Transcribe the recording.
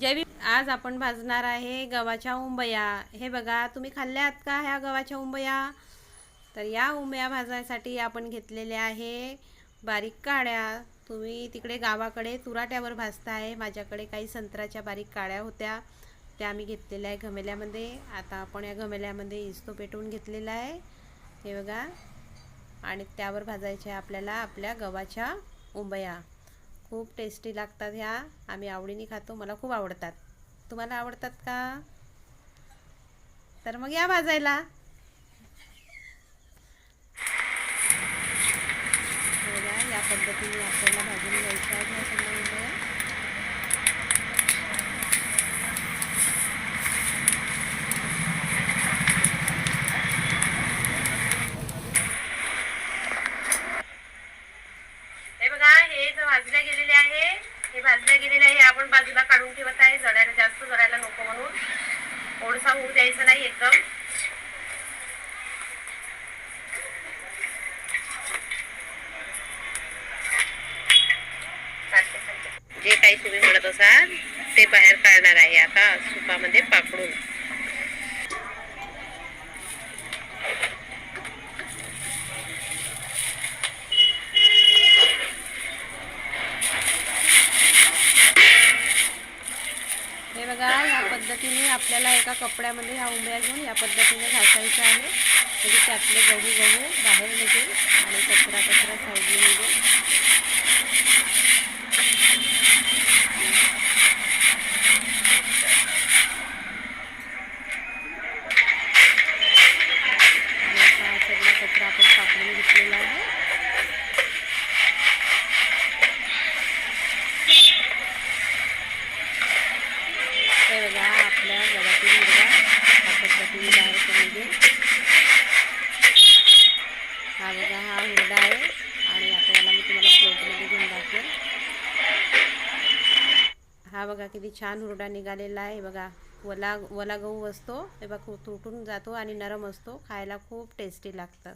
जैविक आज आपण भाजणार आहे गव्हाच्या उंबया. हे बघा तुम्ही खाल्ल्या आहात का ह्या गव्हाच्या उंबया? तर या उंबया भाजण्यासाठी आपण घेतलेल्या आहे बारीक काड्या. तुम्ही तिकडे गावाकडे तुराट्यावर भाजताय. माझ्याकडे काही संत्र्याच्या बारीक काड्या होत्या. त्या मी घेतलेल्या आहे घमेल्यामध्ये. आता आपण या घमेल्यामध्ये इस्तो पेटवून घेतलेला आहे. हे बघा. आणि त्यावर भाजायच्या आपल्याला आपल्या गव्हाच्या उंबया. खूप टेस्टी लागतात ह्या. आम्ही आवडीने खातो मला खूप आवडतात. तुम्हाला आवडतात का? तर मग या भाजायला. हो या पद्धतीने आपल्याला भाजून घ्यायचं आहे ह्या सगळ्या उंबया हे जे भाजल्या गेलेले आहे. हे भाजल्या गेलेले आहे आपण बाजूला काढून ठेवत आहे. जळायला जास्त जळायला नको म्हणून. ओडसा होऊ द्यायचा नाही एकदम. जे काही तुम्ही म्हणत असाल ते बाहेर काढणार आहे आता सुपामध्ये पाकडून. बघा या पद्धतीने आपल्याला एका कपड्यामध्ये ह्या उंब्या घेऊन या पद्धतीने घासायचं आहे. म्हणजे त्यातले गहू गहू बाहेर निघेल आणि कचरा कचरा साईडने निघेल. कचरा आपण पाकडून घेतलेला आहे. हा बाहेर करून घे हा बघा हा हुरडा आहे आणि आता याला मी तुम्हाला प्लेटमध्ये घेऊन दाखवेल हा बघा किती छान हुरडा निघालेला आहे. बघा वला वला गहू असतो. हे बघा तुटून जातो आणि नरम असतो. खायला खूप टेस्टी लागतं.